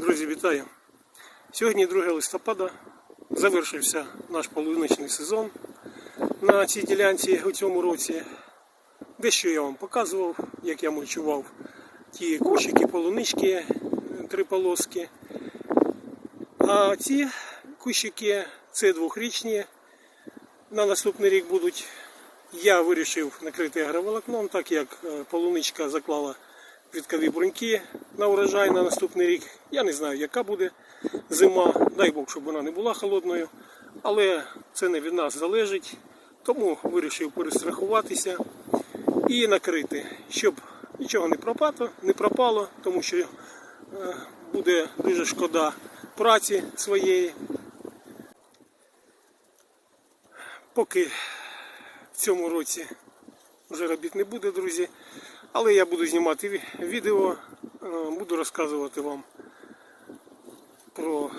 Друзі, вітаю! Сьогодні 2 листопада завершився наш полуничний сезон на цій ділянці у цьому році. Дещо я вам показував, як я мульчував ті кущики полунички, три полоски. А ці кущики це двохрічні. На наступний рік будуть. Я вирішив накрити агроволокном, так як е, полуничка заклала квіткові бруньки на урожай на наступний рік. Я не знаю, яка буде зима. Дай Бог, щоб вона не була холодною. Але це не від нас залежить. Тому вирішив перестрахуватися і накрити, щоб нічого не пропало, не пропало тому що е, буде дуже шкода праці своєї. Поки в цьому році вже робіт не буде, друзі. Але я буду знімати відео, е, буду розказувати вам про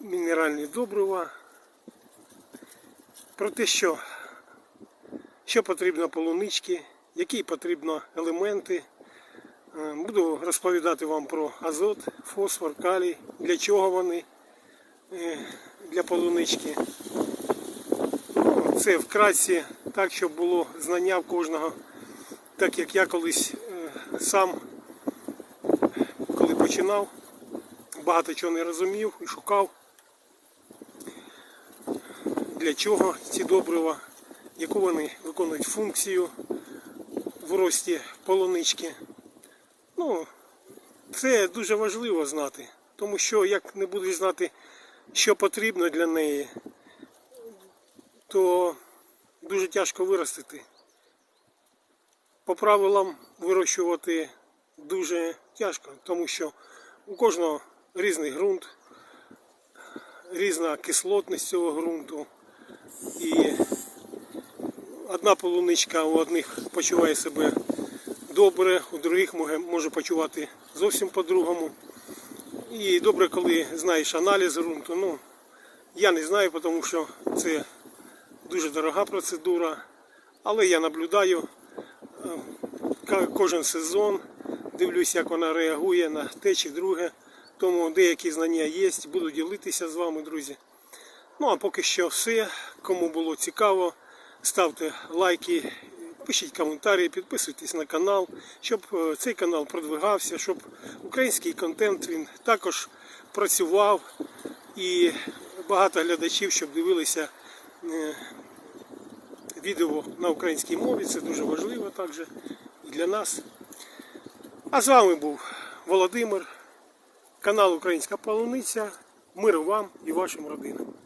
мінеральні добрива, про те, що, що потрібно полунички, які потрібно елементи. Е, Буду розповідати вам про азот, фосфор, калій, для чого вони е, для полунички. Це вкратці, так, щоб було знання в кожного, так як я колись е, сам, коли починав, багато чого не розумів і шукав, для чого ці добрива, яку вони виконують функцію в рості полунички. Ну, це дуже важливо знати, тому що як не будеш знати, що потрібно для неї, то дуже тяжко виростити. По правилам вирощувати дуже тяжко, тому що у кожного різний ґрунт, різна кислотність цього ґрунту. І одна полуничка у одних почуває себе добре, у других може, почувати зовсім по-другому. І добре, коли знаєш аналіз ґрунту. Ну, я не знаю, тому що це дуже дорога процедура. Але я наблюдаю е, кожен сезон, дивлюсь, як вона реагує на те чи друге. Тому деякі знання є, буду ділитися з вами, друзі. Ну а поки що все. Кому було цікаво, ставте лайки, пишіть коментарі, підписуйтесь на канал, щоб е, цей канал продвигався, щоб український контент він також працював і багато глядачів, щоб дивилися відео на українській мові. Це дуже важливо також і для нас. А з вами був Володимир, канал Українська Полуниця. Миру вам і вашим родинам.